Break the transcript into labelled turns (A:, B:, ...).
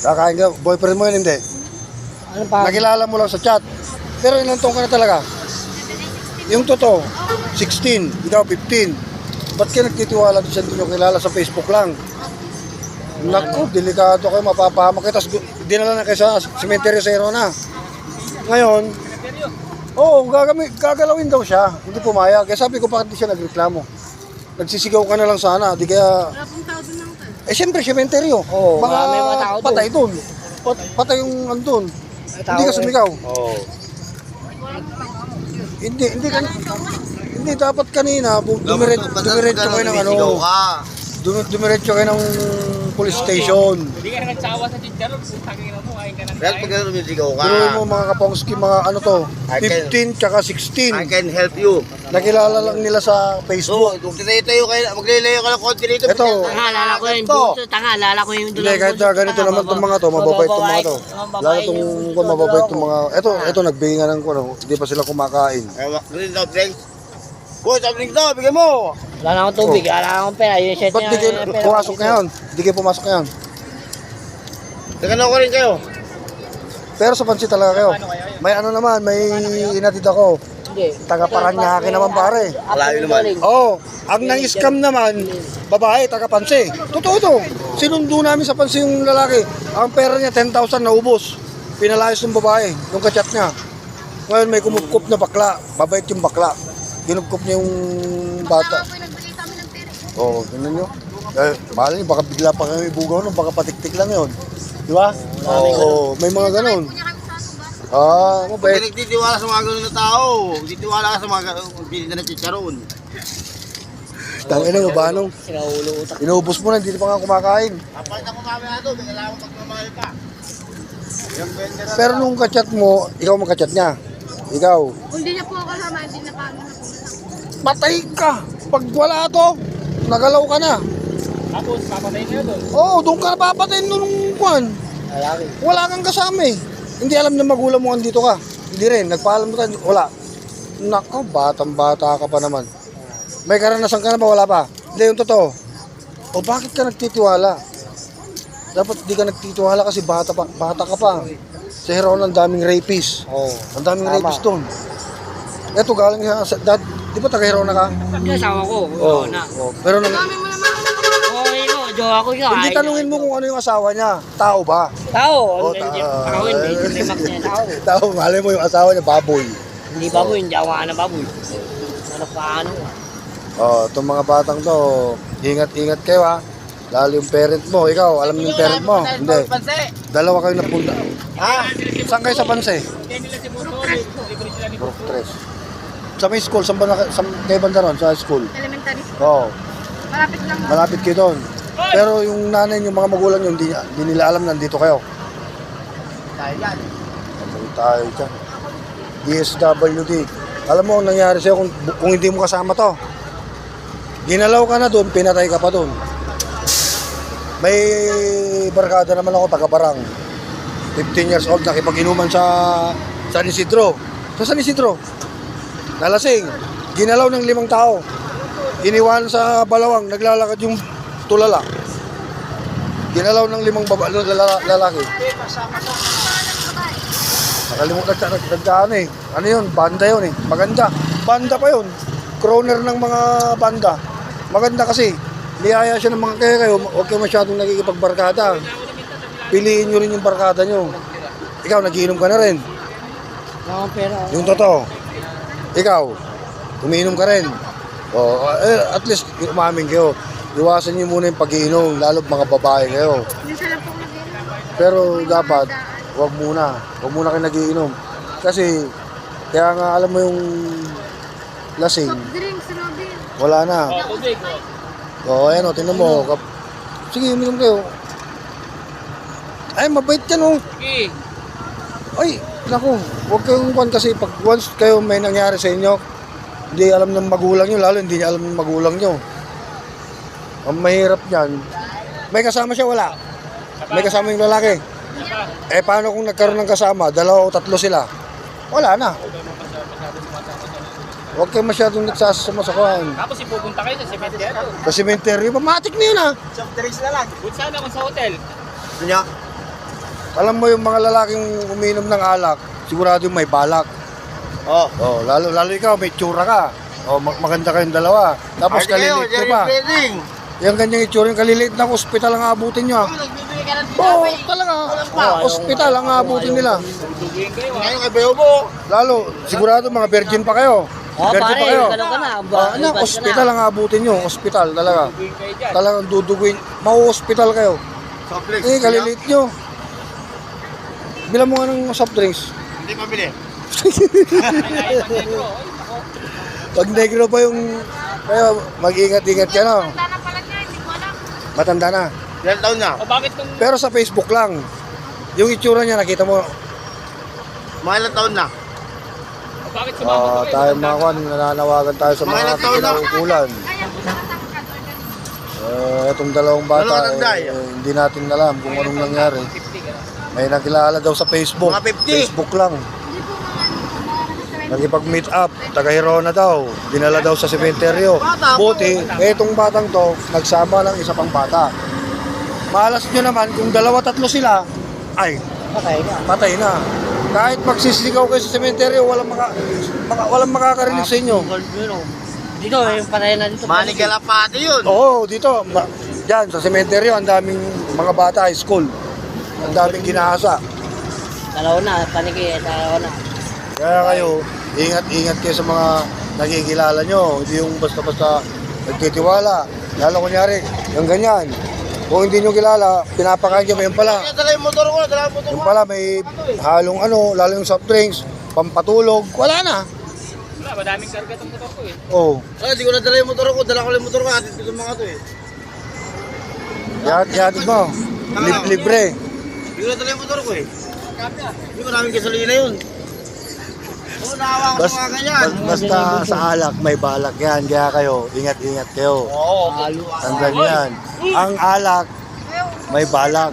A: Kakain ka, boyfriend mo yun, hindi.
B: Ano pa?
A: Nakilala mo lang sa chat. Pero ilang taong ka na talaga? Yung totoo, 16, ikaw 15. Ba't ka nagtitiwala doon sa hindi nyo kilala sa Facebook lang? Naku, delikado kayo, mapapahamak kayo. Tapos dinala na kayo sa cemetery sa na. Ngayon, oo, gagami, gagalawin daw siya. Hindi pumayag. Kaya sabi ko, bakit di siya nagreklamo? Nagsisigaw ka na lang sana. Di kaya... Eh, siyempre, cementerio.
B: Oo, marami mga tao doon.
A: patay doon. Pat- patay yung andun.
B: tao
A: Hindi ka
B: eh.
A: sumigaw.
B: Oo.
A: Hindi, hindi ka, hindi dapat kanina, bu- dumiretso, dumiretso kayo ng ano, dum- dumiretso kayo ng police station.
C: Hindi ka na nagsawa sa chicharon, putang ina mo, kain ka ng
D: Kaya pag gano'n lumisigaw ka,
A: Tuloy mo mga kapongski, mga ano to,
D: I can-
A: 15 tsaka
D: I
A: 16.
D: can help you.
A: Nakilala lang nila sa
D: So,
A: Facebook.
D: kung titayo kayo, maglalayo ka ng konti rito.
A: Ito.
B: Tanga, lala ko yun.
D: Ito.
B: Bunso, tanga, lala ko yung
A: Hindi, kahit na ganito naman itong mga to, mababait itong mga to. Lalo itong kung mababait itong mga, ito, ito nagbigay nga ng kuno, hindi pa sila kumakain.
D: Ay, wak- green soft drinks. Boy, soft drinks daw, bigyan mo.
B: Wala na akong tubig, wala na akong pera. Yung set
A: Ba't di kayo pumasok ngayon? Di kayo pumasok ngayon?
D: Nagano ko rin kayo.
A: Pero sa pansit talaga kayo. May ano naman, may inatid ako.
B: Hindi.
A: Taga Paranaque naman pare.
D: Malayo naman.
A: Oh, ang nang-scam naman, babae, taga Panse. Totoo to. Sinundo namin sa Panse yung lalaki. Ang pera niya, 10,000 naubos. Pinalayos ng babae, yung kachat niya. Ngayon may kumupkup na bakla. Babait yung bakla. Kinupkup niya yung bata. Oo, oh, ganun nyo. Eh, niyo, baka bigla pa kami bugaw nun, baka patiktik lang yun. Di ba? Oo, may mga ganun. Ah,
D: Pag
A: mabait.
D: nagtitiwala sa mga ganun na tao, titiwala ka sa mga ganun na chicharon.
A: Tangin na, banong.
B: Sinaulo utak.
A: Inuubos mo na, hindi pa nga kumakain.
D: Kapalit ako mamaya ito, may kailangan magmamahal ka. Yung benda na
A: Pero nung kachat mo, ikaw magkachat niya. Ikaw,
E: Kung di niya po ako kasama, hindi na paano na po.
A: patay ka. Pag wala to, nagalaw ka na.
C: Tapos, papatayin kayo doon.
A: Oo, oh, doon ka papatayin nung kwan.
B: Lalaki.
A: Wala kang kasama eh. Hindi alam ng magulang mo andito ka. Hindi rin, nagpaalam ka, wala. Nako, batang bata ka pa naman. May karanasan ka na ba? Wala pa? Hindi, yung totoo. O bakit ka nagtitiwala? Dapat di ka nagtitiwala kasi bata, pa, bata ka pa. Sa Heron, ang daming rapist.
B: Oo.
A: Ang daming
B: Tama.
A: rapist doon. Ito galing sa, dad, di ba taga Heron na ka?
B: Yung asawa ko, oo na.
A: Oh, pero nang,
E: Kami
B: Okay ko, jowa ko yun.
A: hindi tanungin mo kung ano yung asawa niya. Tao ba?
B: Tao.
A: Oh, tao.
B: Ako hindi, hindi niya tao.
A: Tao, malay mo yung asawa niya, baboy.
B: Hindi baboy, hindi ako na baboy. Ano paano?
A: Oh, itong mga batang to, ingat-ingat kayo ha. Lalo yung parent mo, ikaw, alam mo yung parent mo. Hindi. Dalawa kayo napunta.
D: Ha?
A: Saan kayo sa Panse? Brook Tres. Sa may school, saan ba na, sa, kayo banda ron? Sa school?
E: Elementary.
A: Oo, oh,
E: Malapit lang.
A: malapit kayo doon. Pero yung nanay, yung mga magulang nyo, hindi, hindi nila alam nandito kayo.
D: Tayo yan.
A: Patay tayo dyan. DSWD. Alam mo, ang nangyari sa'yo kung, kung hindi mo kasama to. Ginalaw ka na doon, pinatay ka pa doon. May barkada naman ako, taga-barang. 15 years old, nakipag-inuman sa San Isidro. Sa San Isidro. Nalasing. Ginalaw ng limang tao. Iniwan sa balawang, naglalakad yung tulala. Ginalaw ng limang baba, lala- lalaki. Nakalimutan siya, nagdaan eh. Ano yun? Banda yun eh. Maganda. Banda pa yun. Croner ng mga banda. Maganda kasi. Niyaya siya ng mga kaya kayo. Huwag kayo masyadong nagkikipagbarkada. Piliin nyo rin yung barkada nyo. Ikaw, nagiinom ka na rin.
B: Pera.
A: Yung totoo. Ikaw, umiinom ka rin. O, eh, at least umamin kayo. Iwasan nyo muna yung pag-iinom, lalo mga babae kayo. Pero dapat, wag muna. Wag muna kayo nagiinom. Kasi, kaya nga alam mo yung lasing, wala na.
C: Oh, tubig.
A: O,
C: oh.
A: ayan o, tingnan mo. Kap- Sige, uminom kayo. Ay, mabait yan o.
C: Sige.
A: Ay, naku, huwag kayong kwan kasi pag once kayo may nangyari sa inyo, hindi alam ng magulang nyo, lalo hindi niya alam ng magulang nyo. Ang mahirap niyan, may kasama siya, wala. May kasama yung lalaki. Eh, paano kung nagkaroon ng kasama, dalawa o tatlo sila? Wala na. Huwag kayo masyadong nagsasama sa kwan.
C: Tapos ipupunta kayo sa cemetery.
A: Sa cemetery, pamatik na yun ah.
D: Soft drinks na lang.
C: Kung sana kung sa hotel.
D: Niya?
A: Alam mo yung mga lalaking uminom ng alak, sigurado yung may balak.
D: Oh.
A: Oh, lalo lalo ikaw may tsura ka. Oh, mag- maganda kayong dalawa. Tapos
D: Party kayo, Jerry
A: pa.
D: Freding.
A: Yung ganyang itsura, yung kalilit na ospital ang abutin nyo. ah. Oo,
D: tinapay.
A: talaga. Oh, ospital ang abutin nila.
D: Ngayon kay Bayo mo.
A: Lalo, sigurado mga virgin pa kayo.
B: Oh,
A: virgin
B: pare,
A: pa kayo.
B: ano ka na? Ba,
A: Ah, ano, ospital ang abutin nyo. Ospital talaga. Talagang duduguin. Mau-hospital kayo.
D: Soft drinks.
A: Eh, kalilit nyo. Bilang mo nga ng soft drinks.
D: Hindi mabili.
A: Pag negro pa yung... Kaya mag-ingat-ingat ka na.
E: Tanda
A: Matanda na.
D: Ilan taon na?
C: O bakit nung
A: Pero sa Facebook lang. Yung itsura niya, nakita mo.
D: Mga ilan taon na?
C: o bakit
A: Ah,
C: sumama kayo?
A: tayo mga kwan, nananawagan tayo sa
D: Mga
A: mga
D: ilang taon na?
A: kinaukulan. Eh, itong dalawang bata,
D: tanda,
A: eh,
D: eh.
A: hindi natin alam kung anong nangyari.
C: 50 ka na.
A: May nakilala daw sa Facebook.
D: Mga 50.
A: Facebook lang.
E: Hindi po mga ano, mga
A: Nakipag-meet up, taga Hirona daw. Dinala daw sa sementeryo. Buti, etong batang to, nagsama ng isa pang bata. Malas nyo naman, kung dalawa tatlo sila, ay,
B: Patay na.
A: patay na. Kahit magsisigaw kayo sa sementeryo, walang, maka, maka, walang makakarinig sa inyo.
B: Oh. Dito, yung patay na dito.
D: Manigalapati yun.
A: Oo, dito. Ma, dyan, sa sementeryo, ang daming mga bata, high school. Ang daming ginahasa.
B: Dalawa na, paniki, dalawa na.
A: Kaya kayo, ingat-ingat kayo sa mga nakikilala nyo. Hindi yung basta-basta nagtitiwala. Lalo kunyari, yung ganyan. Kung hindi nyo kilala, pinapakain nyo, yung pala.
D: Dala yung motor ko, dala yung motor
A: Yung
D: ko.
A: pala may halong ano, lalo yung soft drinks, pampatulog, wala na.
C: Wala, madaming karga itong motor ko eh.
A: Oh,
D: Ah, di ko na dala yung motor ko, dala ko lang yung motor ko, atid ko mga to eh.
A: yat yatid mo. Lib- libre.
D: Di ko na dala yung motor ko eh. Hindi ko namin gasolina yun.
A: Bas, bas- basta sa alak, may balak yan. Kaya kayo, ingat-ingat kayo.
D: Oo,
A: Tandaan yan. Ang alak, may balak.